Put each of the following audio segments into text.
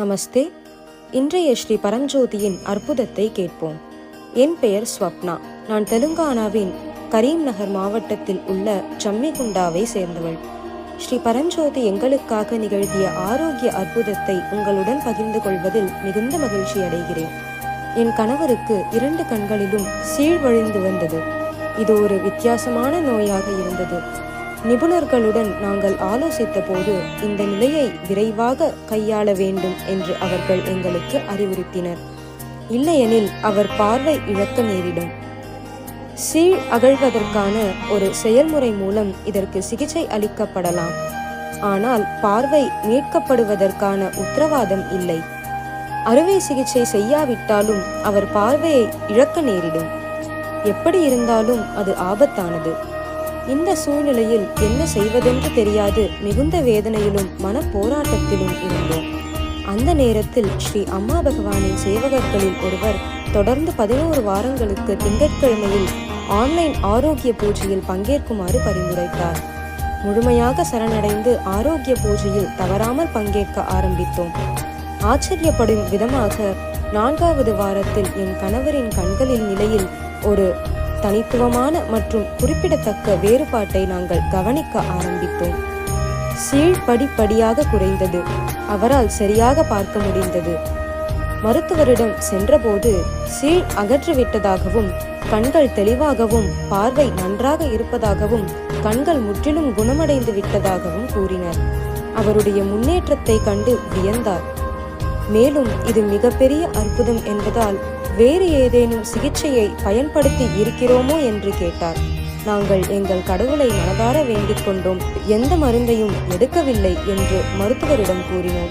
நமஸ்தே. இன்றைய ஸ்ரீ பரஞ்சோதியின் அற்புதத்தை கேட்போம். என் பெயர் ஸ்வப்னா. நான் தெலுங்கானாவின் கரீம் நகர் மாவட்டத்தில் உள்ள ஜம்மிகுண்டாவை சேர்ந்தவள். ஸ்ரீ பரஞ்சோதி எங்களுக்காக நிகழ்த்திய ஆரோக்கிய அற்புதத்தை உங்களுடன் பகிர்ந்து கொள்வதில் மிகுந்த மகிழ்ச்சி அடைகிறேன். என் கணவருக்கு இரண்டு கண்களிலும் சீழ்வழிந்து வந்தது. இது ஒரு வித்தியாசமான நோயாக இருந்தது. நிபுணர்களுடன் நாங்கள் ஆலோசித்த போது இந்த நிலையை விரைவாக கையாள வேண்டும் என்று அவர்கள் எங்களுக்கு அறிவுறுத்தினர். இல்லையெனில் அவர் பார்வை இழக்க நேரிடும். சீழ் அகழ்வதற்கான ஒரு செயல்முறை மூலம் இதற்கு சிகிச்சை அளிக்கப்படலாம். ஆனால் பார்வை மீட்கப்படுவதற்கான உத்தரவாதம் இல்லை. அறுவை சிகிச்சை செய்யாவிட்டாலும் அவர் பார்வையை இழக்க நேரிடும். எப்படி இருந்தாலும் அது ஆபத்தானது. இந்த சூழ்நிலையில் என்ன செய்வதென்று தெரியாது மிகுந்த வேதனையிலும் மன போராட்டத்திலும் இருந்தோம். அந்த நேரத்தில் ஸ்ரீ அம்மா பகவானின் சேவகர்களில் ஒருவர் தொடர்ந்து பதினோரு வாரங்களுக்கு திங்கட்கிழமையில் ஆன்லைன் ஆரோக்கிய பூஜையில் பங்கேற்குமாறு பரிந்துரைத்தார். முழுமையாக சரணடைந்து ஆரோக்கிய பூஜையில் தவறாமல் பங்கேற்க ஆரம்பித்தோம். ஆச்சரியப்படும் விதமாக நான்காவது வாரத்தில் என் கணவரின் கண்களின் நிலையில் ஒரு தனித்துவமான மற்றும் குறிப்பிடத்தக்க வேறுபாட்டை நாங்கள் கவனிக்க ஆரம்பித்தோம். சீழ் படிப்படியாக குறைந்தது. அவரால் சரியாக பார்க்க முடிந்தது. மருத்துவரிடம் சென்றபோது சீழ் அகற்றிவிட்டதாகவும் கண்கள் தெளிவாகவும் பார்வை நன்றாக இருப்பதாகவும் கண்கள் முற்றிலும் குணமடைந்து விட்டதாகவும் கூறினர். அவருடைய முன்னேற்றத்தை கண்டு வியந்தார். மேலும் இது மிகப்பெரிய அற்புதம் என்பதால் வேறு ஏதேனும் சிகிச்சையை பயன்படுத்தி இருக்கிறோமோ என்று கேட்டார். நாங்கள் எங்கள் கடவுளை மனதார வேண்டிக் கொண்டோம். எந்த மருந்தையும் எடுக்கவில்லை என்று மருத்துவரிடம் கூறினோம்.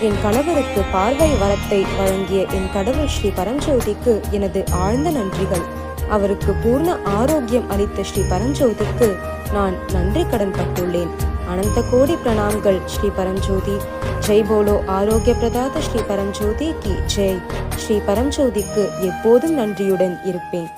என் கணவருக்கு பார்வை வரத்தை வழங்கிய என் கடவுள் ஸ்ரீ பரஞ்சோதிக்கு எனது ஆழ்ந்த நன்றிகள். அவருக்கு பூர்ண ஆரோக்கியம் அளித்த ஸ்ரீ பரஞ்சோதிக்கு நான் நன்றி கடன் பட்டுள்ளேன். அனந்த கோடி பிரணாம்கள் ஸ்ரீ பரஞ்சோதி. ஜெய் போலோ ஆரோக்கிய பிரதாத ஸ்ரீ பரஞ்சோதி கி ஜெய். ஸ்ரீ பரஞ்சோதிக்கு எப்போதும் நன்றியுடன் இருப்பேன்.